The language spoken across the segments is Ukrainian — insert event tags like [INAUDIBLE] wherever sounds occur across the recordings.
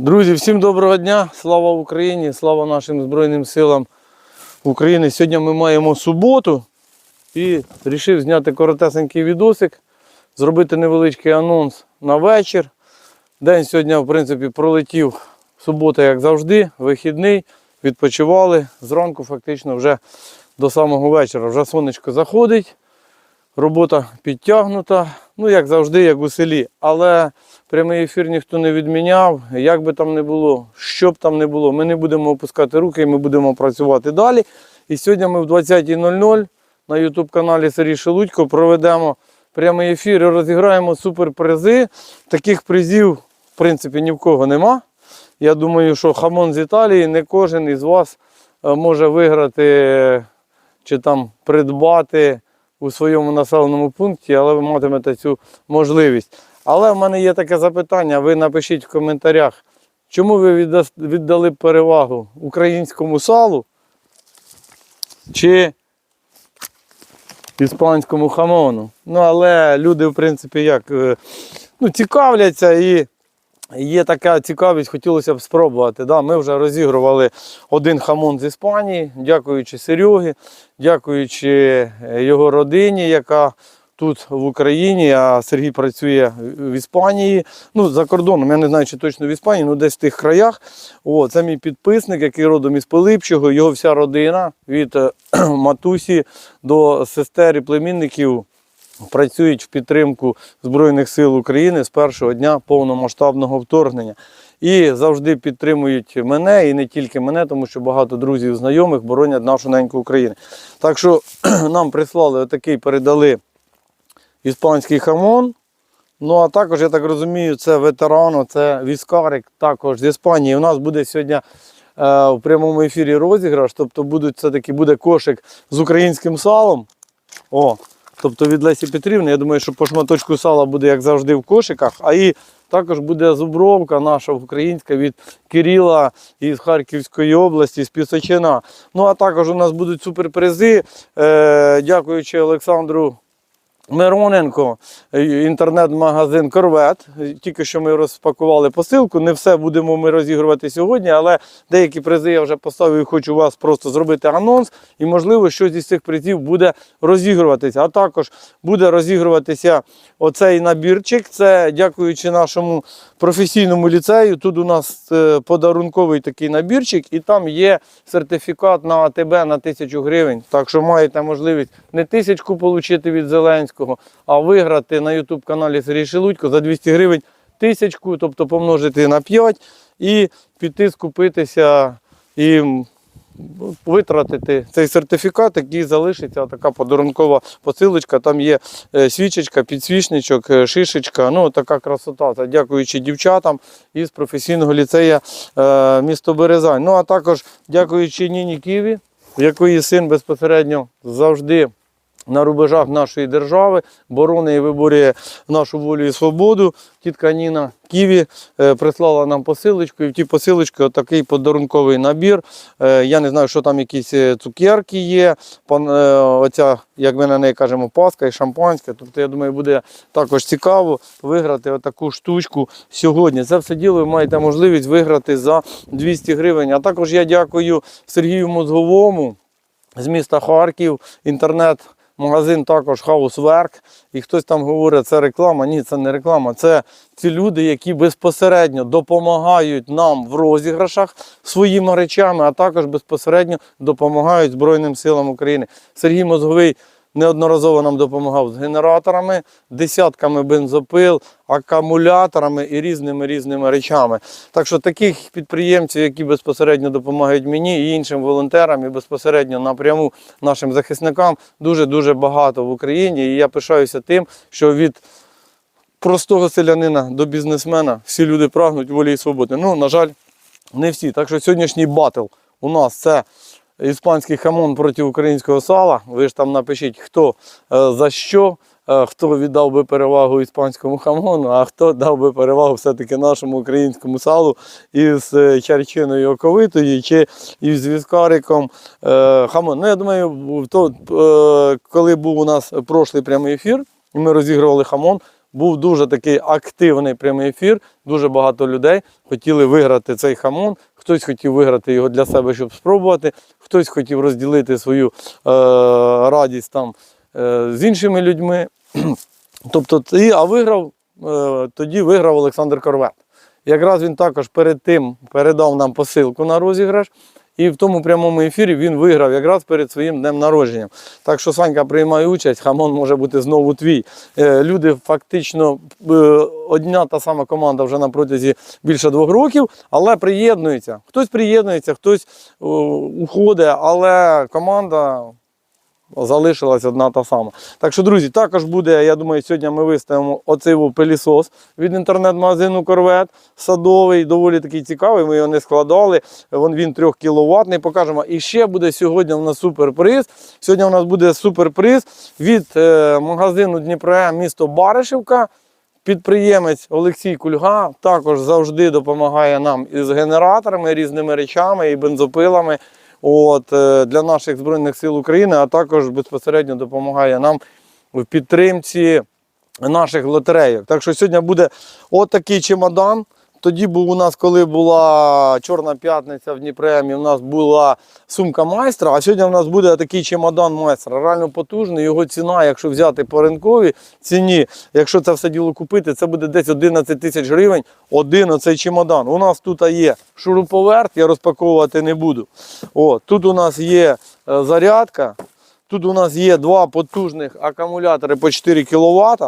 Друзі, всім доброго дня! Слава Україні! Слава нашим Збройним силам України. Сьогодні ми маємо суботу і вирішив зняти коротесенький відосик, зробити невеличкий анонс на вечір. День сьогодні, в принципі, пролетів субота, як завжди, вихідний, відпочивали. Зранку фактично вже до самого вечора. Вже сонечко заходить, робота підтягнута. Ну, як завжди, як у селі. Але прямий ефір ніхто не відміняв. Як би там не було, що б там не було, ми не будемо опускати руки і ми будемо працювати далі. І сьогодні ми в 20.00 на YouTube каналі Сергій Шелудько проведемо прямий ефір і розіграємо суперпризи. Таких призів, в принципі, ні в кого нема. Я думаю, що хамон з Італії не кожен із вас е, може виграти чи там придбати у своєму населеному пункті, але ви матимете цю можливість. Але в мене є таке запитання. Ви напишіть в коментарях, чому ви віддали перевагу українському салу чи іспанському хамону. Ну, але люди, в принципі, як е, ну, цікавляться і є така цікавість, хотілося б спробувати. Да, ми вже розігрували один хамон з Іспанії, дякуючи Серьогі, дякуючи е, його родині, яка тут в Україні, а Сергій працює в Іспанії. Ну, за кордоном, я не знаю, чи точно в Іспанії, ну десь в тих краях. О, це мій підписник, який родом із Пилипчого, його вся родина від е, [CLEARS THROAT] матусі до сестер і племінників працюють в підтримку Збройних сил України з першого дня повномасштабного вторгнення. І завжди підтримують мене і не тільки мене, тому що багато друзів, знайомих боронять нашу неньку Україну. Так що [CLEARS THROAT] нам прислали отакий, передали іспанський хамон. Ну, а також, я так розумію, це ветерано, це військарик також з Іспанії. У нас буде сьогодні е, в прямому ефірі розіграш, тобто будуть, все-таки буде кошик з українським салом. О, тобто від Лесі Петрівни. Я думаю, що по шматочку сала буде, як завжди, в кошиках. А і також буде зубровка наша українська від Кирила із Харківської області, з Пісочина. Ну, а також у нас будуть суперпризи. Е, дякуючи Олександру Мироненко, е, інтернет-магазин Корвет. Тільки що ми розпакували посилку. Не все будемо ми розігрувати сьогодні, але деякі призи я вже поставив і хочу вас просто зробити анонс. І, можливо, щось із цих призів буде розігруватися. А також буде розігруватися оцей набірчик. Це дякуючи нашому професійному ліцею. Тут у нас е, подарунковий такий набірчик, і там є сертифікат на АТБ на тисячу гривень. Так що маєте можливість не тисячку отримати від Зеленського, а виграти на YouTube каналі Сергій Шелудько за 200 гривень тисячку, тобто помножити на 5 і піти скупитися і витратити цей сертифікат, який залишиться така подарункова посилочка. Там є е, свічечка, підсвічничок, е, шишечка. Ну, така красота. Дякуючи дівчатам із професійного ліцея е, місто Березань. Ну, а також дякуючи Ніні Ківі, якої син безпосередньо завжди. На рубежах нашої держави боронить і виборює нашу волю і свободу. Тітка Ніна Ківі е, прислала нам посилочку, і в тій посилочці отакий подарунковий набір. Е, я не знаю, що там якісь е, цукерки є. Оця, як ми на неї кажемо, паска і шампанське. Тобто, я думаю, буде також цікаво виграти отаку штучку сьогодні. Це все діло ви маєте можливість виграти за 200 гривень. А також я дякую Сергію Мозговому з міста Харків, інтернет. Магазин також Хаусверк, і хтось там говорить, це реклама. Ні, це не реклама. Це ці люди, які безпосередньо допомагають нам в розіграшах своїми речами, а також безпосередньо допомагають Збройним силам України. Сергій Мозговий неодноразово нам допомагав з генераторами, десятками бензопил, акумуляторами і різними різними речами. Так що таких підприємців, які безпосередньо допомагають мені і іншим волонтерам, і безпосередньо напряму нашим захисникам, дуже дуже багато в Україні. І я пишаюся тим, що від простого селянина до бізнесмена всі люди прагнуть волі і свободи. Ну, на жаль, не всі. Так що сьогоднішній батл у нас це іспанський хамон проти українського сала. Ви ж там напишіть, хто е, за що, е, хто віддав би перевагу іспанському хамону, а хто дав би перевагу все-таки нашому українському салу із е, чарчиною оковитою чи із віскариком хамон. Ну, я думаю, то, коли був у нас прошлий прямий ефір, і ми розігрували хамон. був дуже такий активний прямий ефір. Дуже багато людей хотіли виграти цей хамон. Хтось хотів виграти його для себе, щоб спробувати, хтось хотів розділити свою е, радість там е, з іншими людьми. [CLEARS THROAT] Тобто, а виграв, е, тоді виграв Олександр Корвет. Якраз він також перед тим передав нам посилку на розіграш. І в тому прямому ефірі він виграв якраз перед своїм днем народження. Так що Санька приймає участь, хамон може бути знову твій. Е, Люди фактично е, одна та сама команда вже на протязі більше двох років, але приєднуються. Хтось приєднується, хтось е, уходить, але команда залишилась одна та сама. Так що, друзі, також буде, я думаю, сьогодні ми виставимо оцей пилісос від інтернет-магазину Корвет. Садовий, доволі такий цікавий. Ми його не складали. Вон він 3 кВт. Покажемо. І ще буде сьогодні у нас суперприз. Сьогодні у нас буде суперприз від е, магазину Дніпро місто Баришівка. Підприємець Олексій Кульга також завжди допомагає нам із генераторами, різними речами і бензопилами от, е, для наших Збройних сил України, а також безпосередньо допомагає нам в підтримці наших лотерейок. Так що сьогодні буде отакий чемодан. Тоді був у нас, коли була Чорна п'ятниця в Дніпремі, у нас була сумка майстра, а сьогодні у нас буде такий чемодан майстра. Реально потужний. Його ціна, якщо взяти по ринковій ціні, якщо це все діло купити, це буде десь 11 тисяч гривень. Один оцей чемодан. У нас тут є шуруповерт, я розпаковувати не буду. О, тут у нас є е, зарядка. Тут у нас є два потужних акумулятори по 4 кВт.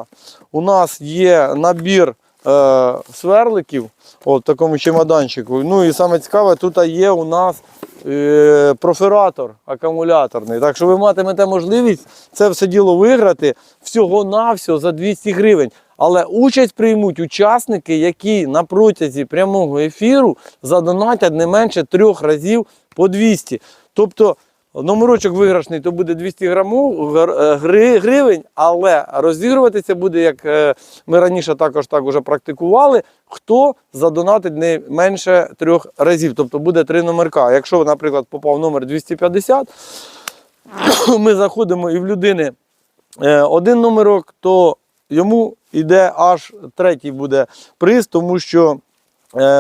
У нас є набір е, сверликів от в такому чемоданчику. Ну і саме цікаве, тут є у нас е, профератор акумуляторний. Так що ви матимете можливість це все діло виграти всього-навсього за 200 гривень. Але участь приймуть учасники, які на протязі прямого ефіру задонатять не менше трьох разів по 200. Тобто номерочок виграшний то буде 200 грамов, е, гри- гривень, але розігруватися буде, як е, ми раніше також так уже практикували, хто задонатить не менше трьох разів. Тобто буде три номерка. Якщо, наприклад, попав номер 250, [COUGHS] ми заходимо і в людини е, один номерок, то йому йде аж третій буде приз, тому що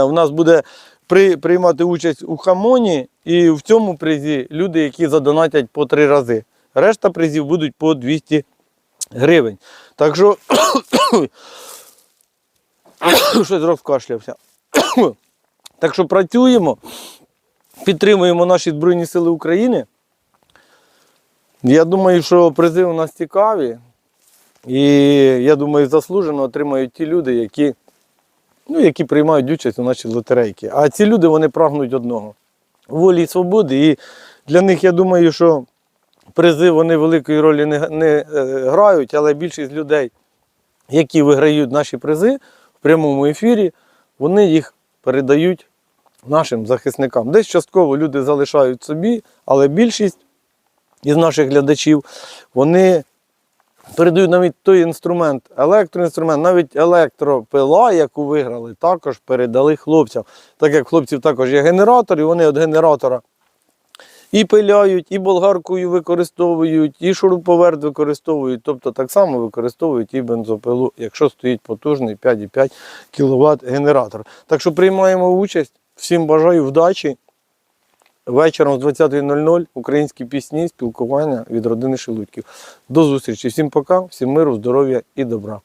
у нас буде при, приймати участь у хамоні, і в цьому призі люди, які задонатять по три рази. Решта призів будуть по 200 гривень. Так що [COUGHS] щось розкашлявся. [COUGHS] так що працюємо, підтримуємо наші Збройні Сили України. Я думаю, що призи у нас цікаві. І я думаю, заслужено отримають ті люди, які, ну, які приймають участь у нашій лотерейці. А ці люди вони прагнуть одного волі і свободи. І для них я думаю, що призи вони великої ролі не, не е, грають, але більшість людей, які виграють наші призи в прямому ефірі, вони їх передають нашим захисникам. Десь частково люди залишають собі, але більшість із наших глядачів, вони передають навіть той інструмент, електроінструмент, навіть електропила, яку виграли, також передали хлопцям. Так як хлопців також є генератор, і вони від генератора і пиляють, і болгаркою використовують, і шуруповерт використовують, тобто так само використовують і бензопилу, якщо стоїть потужний 5,5 кВт генератор. Так що приймаємо участь. Всім бажаю вдачі. Вечором з 20.00 українські пісні, спілкування від родини Шелудьків. До зустрічі. Всім пока, всім миру, здоров'я і добра.